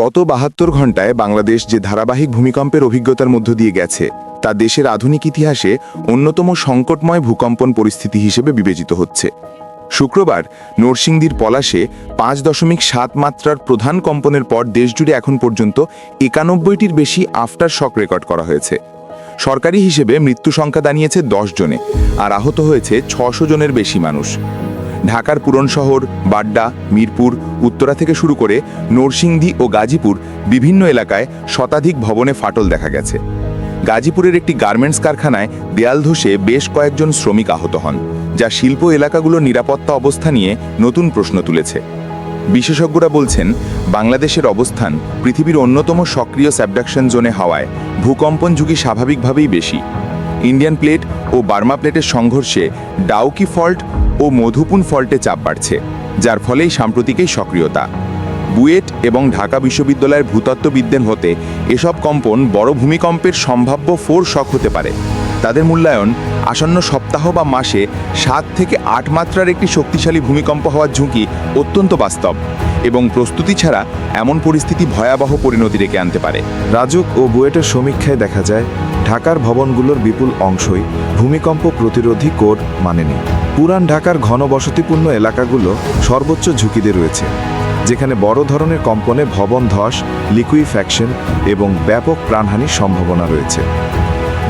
গত বাহাত্তর ঘন্টায় বাংলাদেশ যে ধারাবাহিক ভূমিকম্পের অভিজ্ঞতার মধ্য দিয়ে গেছে, তা দেশের আধুনিক ইতিহাসে অন্যতম সংকটময় ভূকম্পন পরিস্থিতি হিসেবে বিবেচিত হচ্ছে। শুক্রবার, নরসিংদীর পলাশে পাঁচ দশমিক সাত মাত্রার প্রধান কম্পনের পর দেশজুড়ে এখন পর্যন্ত একানব্বইটির বেশি আফটার শক রেকর্ড করা হয়েছে। সরকারি হিসেবে মৃত্যু সংখ্যা দাঁড়িয়েছে দশ জনে, আর আহত হয়েছে ছশো জনের বেশি মানুষ। ঢাকার পুরন শহর, বাড্ডা, মিরপুর, উত্তরা থেকে শুরু করে নরসিংদী ও গাজীপুর বিভিন্ন এলাকায় শতাধিক ভবনে ফাটল দেখা গেছে। গাজীপুরের একটি গার্মেন্টস কারখানায় দেয়াল ধসে বেশ কয়েকজন শ্রমিক আহত হন, যা শিল্প এলাকাগুলোর নিরাপত্তা অবস্থা নিয়ে নতুন প্রশ্ন তুলেছে। বিশেষজ্ঞরা বলছেন, বাংলাদেশের অবস্থান পৃথিবীর অন্যতম সক্রিয় স্যাবডাকশন জোনে হওয়ায় ভূকম্পন ঝুঁকি স্বাভাবিকভাবেই বেশি। ইন্ডিয়ান প্লেট ও বার্মা প্লেটের সংঘর্ষে ডাউকি ফল্ট ও মধুপুন ফল্টে চাপ বাড়ছে, যার ফলেই সাম্প্রতিকেই সক্রিয়তা। বুয়েট এবং ঢাকা বিশ্ববিদ্যালয়ের ভূতত্ত্ববিদদের হতে এসব কম্পন বড় ভূমিকম্পের সম্ভাব্য ফোর শক হতে পারে। তাদের মূল্যায়ন আসন্ন সপ্তাহ বা মাসে সাত থেকে আট মাত্রার একটি শক্তিশালী ভূমিকম্প হওয়ার ঝুঁকি অত্যন্ত বাস্তব এবং প্রস্তুতি ছাড়া এমন পরিস্থিতি ভয়াবহ পরিণতি রেখে আনতে পারে। রাজুক ও বুয়েটের সমীক্ষায় দেখা যায়, ঢাকার ভবনগুলোর বিপুল অংশই ভূমিকম্প প্রতিরোধী কোড মানেনি। পুরান ঢাকার ঘনবসতিপূর্ণ এলাকাগুলো সর্বোচ্চ ঝুঁকিতে রয়েছে, যেখানে বড় ধরনের কম্পনে ভবন ধস, লিকুইফ্যাকশন এবং ব্যাপক প্রাণহানির সম্ভাবনা রয়েছে।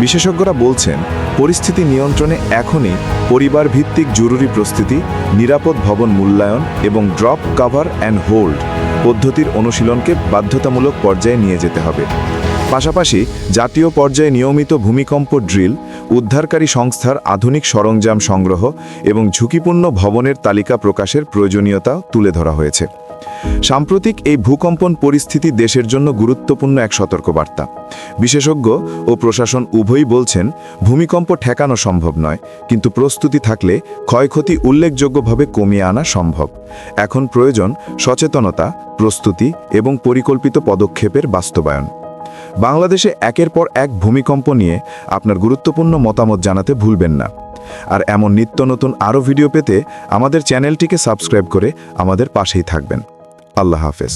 বিশেষজ্ঞরা বলছেন, পরিস্থিতি নিয়ন্ত্রণে এখনই পরিবার ভিত্তিক জরুরি প্রস্তুতি, নিরাপদ ভবন মূল্যায়ন এবং ড্রপ কাভার অ্যান্ড হোল্ড পদ্ধতির অনুশীলনকে বাধ্যতামূলক পর্যায়ে নিয়ে যেতে হবে। পাশাপাশি জাতীয় পর্যায়ে নিয়মিত ভূমিকম্প ড্রিল, উদ্ধারকারী সংস্থার আধুনিক সরঞ্জাম সংগ্রহ এবং ঝুঁকিপূর্ণ ভবনের তালিকা প্রকাশের প্রয়োজনীয়তা তুলে ধরা হয়েছে। সাম্প্রতিক এই ভূকম্পন পরিস্থিতি দেশের জন্য গুরুত্বপূর্ণ এক সতর্কবার্তা। বিশেষজ্ঞ ও প্রশাসন উভয়ই বলছেন, ভূমিকম্প ঠেকানো সম্ভব নয়, কিন্তু প্রস্তুতি থাকলে ক্ষয়ক্ষতি উল্লেখযোগ্যভাবে কমিয়ে আনা সম্ভব। এখন প্রয়োজন সচেতনতা, প্রস্তুতি এবং পরিকল্পিত পদক্ষেপের বাস্তবায়ন। বাংলাদেশে একের পর এক ভূমিকম্প নিয়ে আপনার গুরুত্বপূর্ণ মতামত জানাতে ভুলবেন না। আর এমন নিত্য নতুন আরও ভিডিও পেতে আমাদের চ্যানেলটিকে সাবস্ক্রাইব করে আমাদের পাশেই থাকবেন। আল্লাহ হাফেজ।